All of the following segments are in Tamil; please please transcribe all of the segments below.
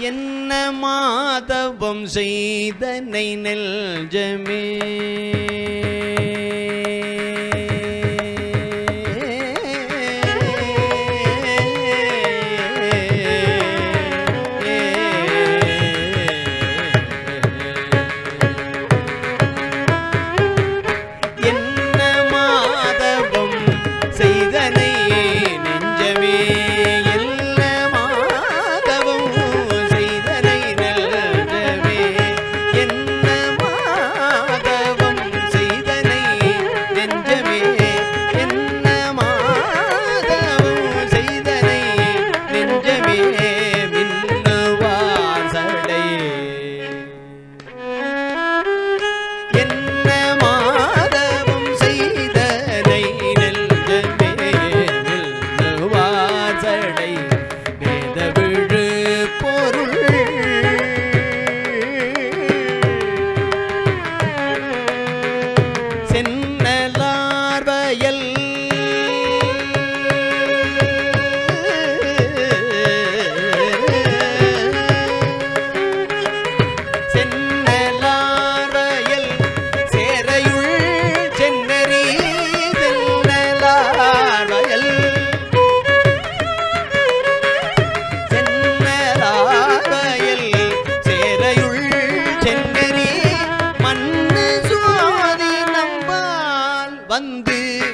என்ன மாதவம் செய்தனை நெல்ஜமே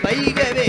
வைகவே